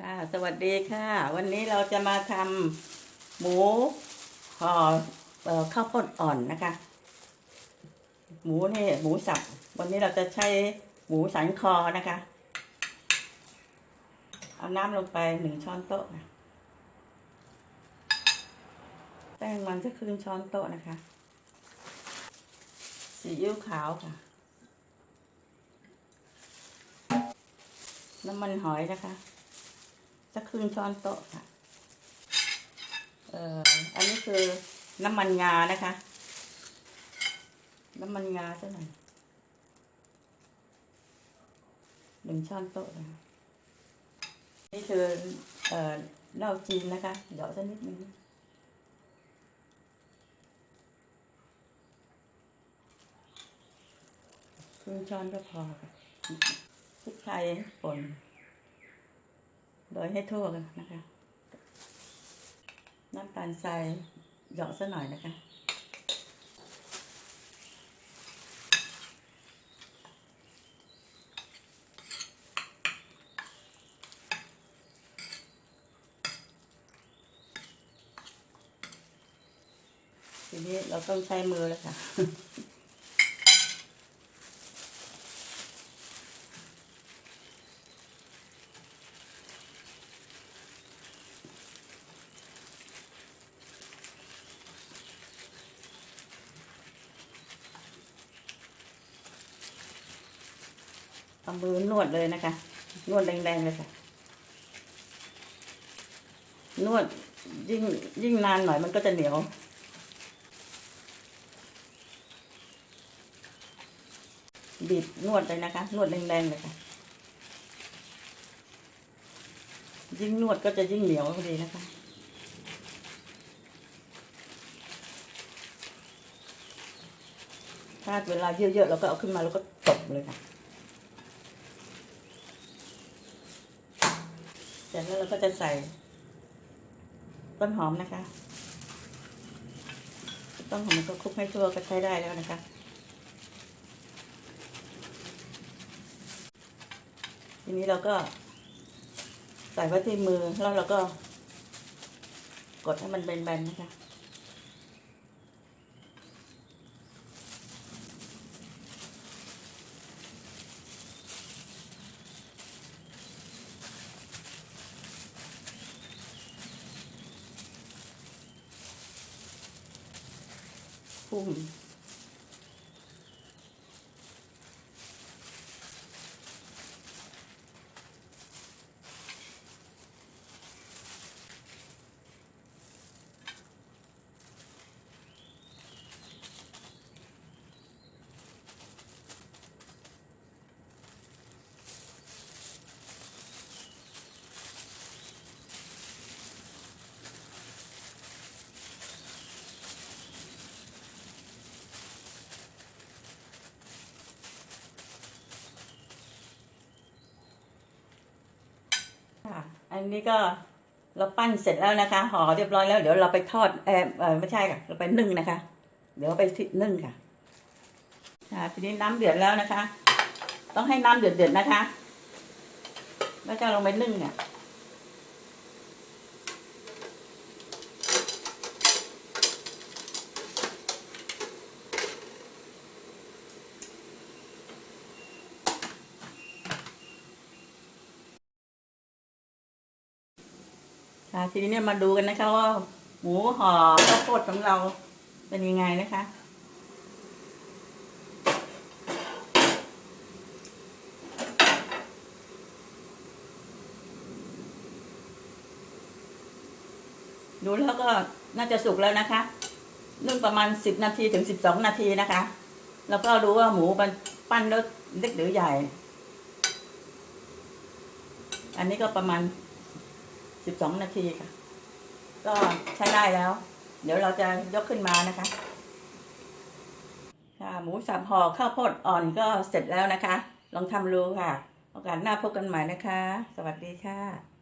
ค่ะ สวัสดีค่ะ วันนี้เราจะมาทำหมูห่อข้าวโพดอ่อนนะคะ หมูนี่หมูสับ วันนี้เราจะใช้หมูสันคอนะคะ เอาน้ำลงไปหนึ่งช้อนโต๊ะนะแป้งมันจะครึ่งช้อนโต๊ะนะคะซีอิ๊วขาวค่ะ น้ำมันหอยนะคะ สักครึ่งช้อนโต๊ะค่ะเอ่ออันนี้คือน้ำมันงานะคะ น้ำมันงาสักหน่อยหนึ่งช้อนโต๊ะนะคะนี่คือเอ่อเหล้าจีนนะคะเดี๋ยวสักนิดนึงครึ่งช้อนก็พอค่ะพริกไทยป่น โดยให้ทั่วกันนะคะ น้ำตาลทรายหยาะซะหน่อยนะคะ ทีนี้เราต้องใช้มือแล้วค่ะ เอามือนวดเลยนะคะ นวดแรงๆเลยค่ะ นวดยิ่งยิ่งนานหน่อยมันก็จะเหนียวบีบนวดเลยนะคะ นวดแรงๆเลยค่ะ ยิ่งนวดก็จะยิ่งเหนียวพอดีนะคะถ้าเวลาเยอะๆเราก็เอาขึ้นมาแล้วก็ตบเลยค่ะ สร็จแล้วเราก็จะใส่ต้นหอมนะคะ ต้นหอมก็คลุกให้ทั่วก็ใช้ได้แล้วนะคะ ทีนี้เราก็ใส่ไว้ที่มือแล้วเราก็กดให้มันแบนๆนะคะ พุ่มค่ะ อั นนี้ก็เราปั้นเสร็จแล้วนะคะห่อเรียบร้อยแล้ว เดี๋ยวเราไปทอดเออไม่ใช่ค่ะ เราไปนึ่งนะคะ เดี๋ยวไปนึ่งค่ะค่ะทีนี้น้ำเดือดแล้วนะคะ ต้องให้น้ำเดือดเดือดๆนะคะ แล้วจะลงไปนึ่งเนี่ยค่ะ ทีนี้เนี่ยมาดูกันนะคะว่าหมูห่อข้าวโพดของเราเป็นยังไงนะคะ ดูแล้วก็น่าจะสุกแล้วนะคะนึ่งประมาณสิบนาทีถึงสิบสองนาทีนะคะ แล้วก็ดูว่าหมูมันปั้นแล้วเล็กหรือใหญ่ อันนี้ก็ประมาณ สิบสองนาทีค่ะ ก็ใช้ได้แล้ว เดี๋ยวเราจะยกขึ้นมานะคะ ค่ะ หมูสับห่อข้าวโพดอ่อนก็เสร็จแล้วนะคะ ลองทำรู้ค่ะ โอกาสหน้าพบกันใหม่นะคะ สวัสดีค่ะ